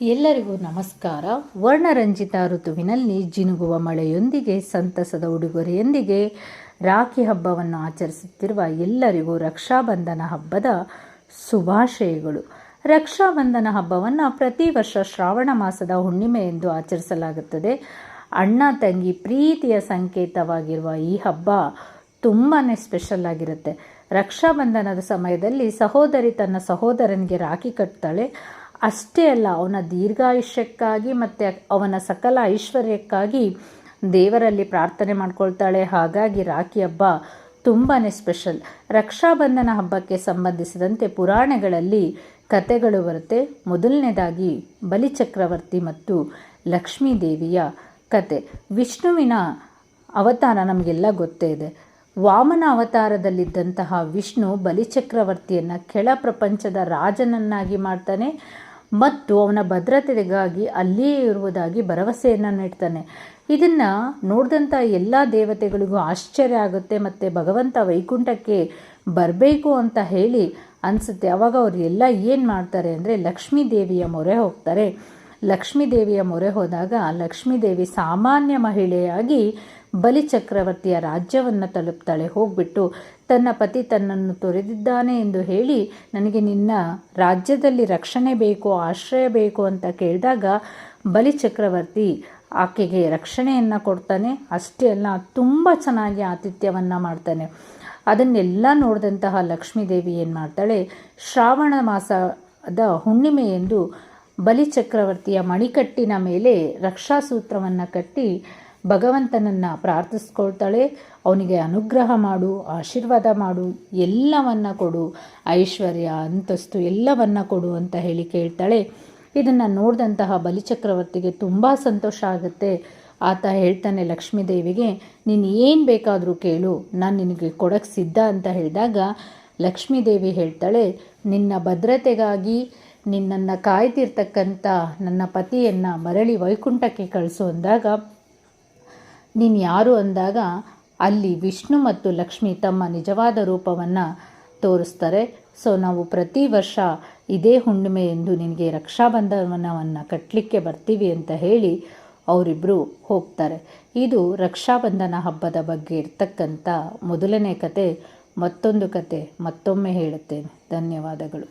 ಎಲ್ಲರಿಗೂ ನಮಸ್ಕಾರ. ವರ್ಣರಂಜಿತ ಋತುವಿನಲ್ಲಿ ಜಿನುಗುವ ಮಳೆಯೊಂದಿಗೆ, ಸಂತಸದ ಉಡುಗೊರೆಯೊಂದಿಗೆ ರಾಖಿ ಹಬ್ಬವನ್ನು ಆಚರಿಸುತ್ತಿರುವ ಎಲ್ಲರಿಗೂ ರಕ್ಷಾಬಂಧನ ಹಬ್ಬದ ಶುಭಾಶಯಗಳು. ರಕ್ಷಾಬಂಧನ ಹಬ್ಬವನ್ನು ಪ್ರತಿ ವರ್ಷ ಶ್ರಾವಣ ಮಾಸದ ಹುಣ್ಣಿಮೆ ಎಂದು ಆಚರಿಸಲಾಗುತ್ತದೆ. ಅಣ್ಣ ತಂಗಿ ಪ್ರೀತಿಯ ಸಂಕೇತವಾಗಿರುವ ಈ ಹಬ್ಬ ತುಂಬಾ ಸ್ಪೆಷಲ್ ಆಗಿರುತ್ತೆ. ರಕ್ಷಾಬಂಧನದ ಸಮಯದಲ್ಲಿ ಸಹೋದರಿ ತನ್ನ ಸಹೋದರನಿಗೆ ರಾಖಿ ಕಟ್ತಾಳೆ. ಅಷ್ಟೇ ಅಲ್ಲ, ಅವನ ದೀರ್ಘಾಯುಷ್ಯಕ್ಕಾಗಿ ಮತ್ತು ಅವನ ಸಕಲ ಐಶ್ವರ್ಯಕ್ಕಾಗಿ ದೇವರಲ್ಲಿ ಪ್ರಾರ್ಥನೆ ಮಾಡ್ಕೊಳ್ತಾಳೆ. ಹಾಗಾಗಿ ರಾಖಿ ಹಬ್ಬ ತುಂಬಾ ಸ್ಪೆಷಲ್. ರಕ್ಷಾಬಂಧನ ಹಬ್ಬಕ್ಕೆ ಸಂಬಂಧಿಸಿದಂತೆ ಪುರಾಣಗಳಲ್ಲಿ ಕಥೆಗಳು ಬರುತ್ತೆ. ಮೊದಲನೇದಾಗಿ ಬಲಿಚಕ್ರವರ್ತಿ ಮತ್ತು ಲಕ್ಷ್ಮೀದೇವಿಯ ಕತೆ. ವಿಷ್ಣುವಿನ ಅವತಾರ ನಮಗೆಲ್ಲ ಗೊತ್ತೇ ಇದೆ. ವಾಮನ ಅವತಾರದಲ್ಲಿದ್ದಂತಹ ವಿಷ್ಣು ಬಲಿಚಕ್ರವರ್ತಿಯನ್ನು ಕೆಳ ಪ್ರಪಂಚದ ರಾಜನನ್ನಾಗಿ ಮಾಡ್ತಾನೆ. ಮತ್ತು ಅವನ ಭದ್ರತೆಗಾಗಿ ಅಲ್ಲಿಯೇ ಇರುವುದಾಗಿ ಭರವಸೆಯನ್ನು ನೀಡ್ತಾನೆ. ಇದನ್ನು ನೋಡಿದಂಥ ಎಲ್ಲ ದೇವತೆಗಳಿಗೂ ಆಶ್ಚರ್ಯ ಆಗುತ್ತೆ, ಮತ್ತು ಭಗವಂತ ವೈಕುಂಠಕ್ಕೆ ಬರಬೇಕು ಅಂತ ಹೇಳಿ ಅನಿಸುತ್ತೆ. ಅವಾಗ ಅವರು ಎಲ್ಲ ಏನು ಮಾಡ್ತಾರೆ ಅಂದರೆ ಲಕ್ಷ್ಮೀ ದೇವಿಯ ಮೊರೆ ಹೋಗ್ತಾರೆ. ಲಕ್ಷ್ಮೀ ದೇವಿಯ ಮೊರೆ ಹೋದಾಗ ಲಕ್ಷ್ಮೀದೇವಿ ಸಾಮಾನ್ಯ ಮಹಿಳೆಯಾಗಿ ಬಲಿಚಕ್ರವರ್ತಿಯ ರಾಜ್ಯವನ್ನು ತಲುಪ್ತಾಳೆ. ಹೋಗ್ಬಿಟ್ಟು ತನ್ನ ಪತಿ ತನ್ನನ್ನು ತೊರೆದಿದ್ದಾನೆ ಎಂದು ಹೇಳಿ ನನಗೆ ನಿನ್ನ ರಾಜ್ಯದಲ್ಲಿ ರಕ್ಷಣೆ ಬೇಕು, ಆಶ್ರಯ ಬೇಕು ಅಂತ ಕೇಳಿದಾಗ ಬಲಿಚಕ್ರವರ್ತಿ ಆಕೆಗೆ ರಕ್ಷಣೆಯನ್ನು ಕೊಡ್ತಾನೆ. ಅಷ್ಟೇ ಅಲ್ಲ, ತುಂಬ ಚೆನ್ನಾಗಿ ಆತಿಥ್ಯವನ್ನು ಮಾಡ್ತಾನೆ. ಅದನ್ನೆಲ್ಲ ನೋಡಿದಂತಹ ಲಕ್ಷ್ಮೀದೇವಿ ಏನು ಮಾಡ್ತಾಳೆ, ಶ್ರಾವಣ ಮಾಸದ ಹುಣ್ಣಿಮೆ ಎಂದು ಬಲಿಚಕ್ರವರ್ತಿಯ ಮಣಿಕಟ್ಟಿನ ಮೇಲೆ ರಕ್ಷಾಸೂತ್ರವನ್ನು ಕಟ್ಟಿ ಭಗವಂತನನ್ನು ಪ್ರಾರ್ಥಿಸ್ಕೊಳ್ತಾಳೆ. ಅವನಿಗೆ ಅನುಗ್ರಹ ಮಾಡು, ಆಶೀರ್ವಾದ ಮಾಡು, ಎಲ್ಲವನ್ನ ಕೊಡು, ಐಶ್ವರ್ಯ, ಅಂತಸ್ತು ಎಲ್ಲವನ್ನ ಕೊಡು ಅಂತ ಹೇಳಿ ಕೇಳ್ತಾಳೆ. ಇದನ್ನು ನೋಡಿದಂತಹ ಬಲಿಚಕ್ರವರ್ತಿಗೆ ತುಂಬ ಸಂತೋಷ ಆಗುತ್ತೆ. ಆತ ಹೇಳ್ತಾನೆ ಲಕ್ಷ್ಮೀದೇವಿಗೆ, ನೀನು ಏನು ಬೇಕಾದರೂ ಕೇಳು, ನಾನು ನಿನಗೆ ಕೊಡಕ್ಕೆ ಸಿದ್ಧ ಅಂತ ಹೇಳಿದಾಗ ಲಕ್ಷ್ಮೀದೇವಿ ಹೇಳ್ತಾಳೆ, ನಿನ್ನ ಭದ್ರತೆಗಾಗಿ ನಿನ್ನನ್ನು ಕಾಯ್ದಿರ್ತಕ್ಕಂಥ ನನ್ನ ಪತಿಯನ್ನು ಮರಳಿ ವೈಕುಂಠಕ್ಕೆ ಕಳಿಸು ಅಂದಾಗ, ನೀನು ಯಾರು ಅಂದಾಗ ಅಲ್ಲಿ ವಿಷ್ಣು ಮತ್ತು ಲಕ್ಷ್ಮಿ ತಮ್ಮ ನಿಜವಾದ ರೂಪವನ್ನು ತೋರಿಸ್ತಾರೆ. ಸೊ ನಾವು ಪ್ರತಿ ವರ್ಷ ಇದೇ ಹುಣ್ಣಿಮೆ ಎಂದು ನಿನಗೆ ರಕ್ಷಾಬಂಧನವನ್ನು ಕಟ್ಟಲಿಕ್ಕೆ ಬರ್ತೀವಿ ಅಂತ ಹೇಳಿ ಅವರಿಬ್ಬರು ಹೋಗ್ತಾರೆ. ಇದು ರಕ್ಷಾಬಂಧನ ಹಬ್ಬದ ಬಗ್ಗೆ ಇರ್ತಕ್ಕಂಥ ಮೊದಲನೇ ಕತೆ, ಮತ್ತೊಂದು ಕತೆ ಮತ್ತೊಮ್ಮೆ ಹೇಳುತ್ತೇನೆ. ಧನ್ಯವಾದಗಳು.